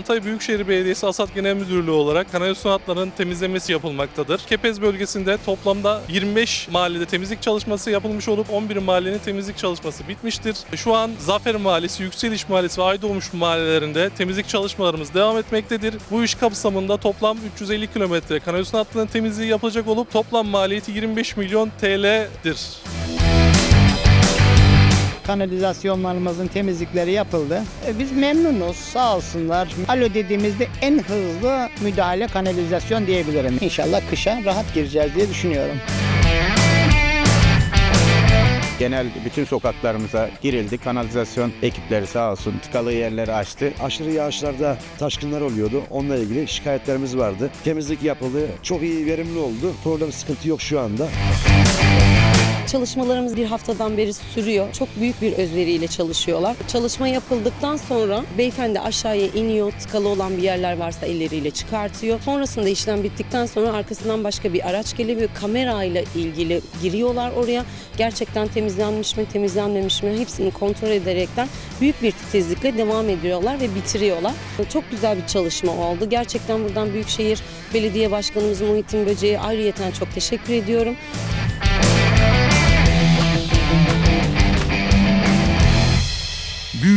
Antalya Büyükşehir Belediyesi Asat Genel Müdürlüğü olarak kanalizasyon hatlarının temizlemesi yapılmaktadır. Kepez bölgesinde toplamda 25 mahallede temizlik çalışması yapılmış olup 11 mahallenin temizlik çalışması bitmiştir. Şu an Zafer Mahallesi, Yükseliş Mahallesi ve Aydoğmuş mahallelerinde temizlik çalışmalarımız devam etmektedir. Bu iş kapsamında toplam 350 kilometre kanalizasyon hattının temizliği yapılacak olup toplam maliyeti 25 milyon TL'dir. Kanalizasyonlarımızın temizlikleri yapıldı. E, Biz memnunuz sağ olsunlar. Alo dediğimizde en hızlı müdahale kanalizasyon diyebilirim. İnşallah kışa rahat gireceğiz diye düşünüyorum. Genel bütün sokaklarımıza girildi. Kanalizasyon ekipleri sağ olsun tıkalı yerleri açtı. Aşırı yağışlarda taşkınlar oluyordu. Onunla ilgili şikayetlerimiz vardı. Temizlik yapıldı. Çok iyi verimli oldu. Problem sıkıntı yok şu anda. Çalışmalarımız bir haftadan beri sürüyor. Çok büyük bir özveriyle çalışıyorlar. Çalışma yapıldıktan sonra beyefendi aşağıya iniyor. Tıkalı olan bir yerler varsa elleriyle çıkartıyor. Sonrasında işlem bittikten sonra arkasından başka bir araç geliyor kamerayla ilgili giriyorlar oraya. Gerçekten temizlenmiş mi, temizlenmemiş mi hepsini kontrol ederekten büyük bir titizlikle devam ediyorlar ve bitiriyorlar. Çok güzel bir çalışma oldu. Gerçekten buradan Büyükşehir Belediye Başkanımız Muhittin Böce'ye ayrıyeten çok teşekkür ediyorum.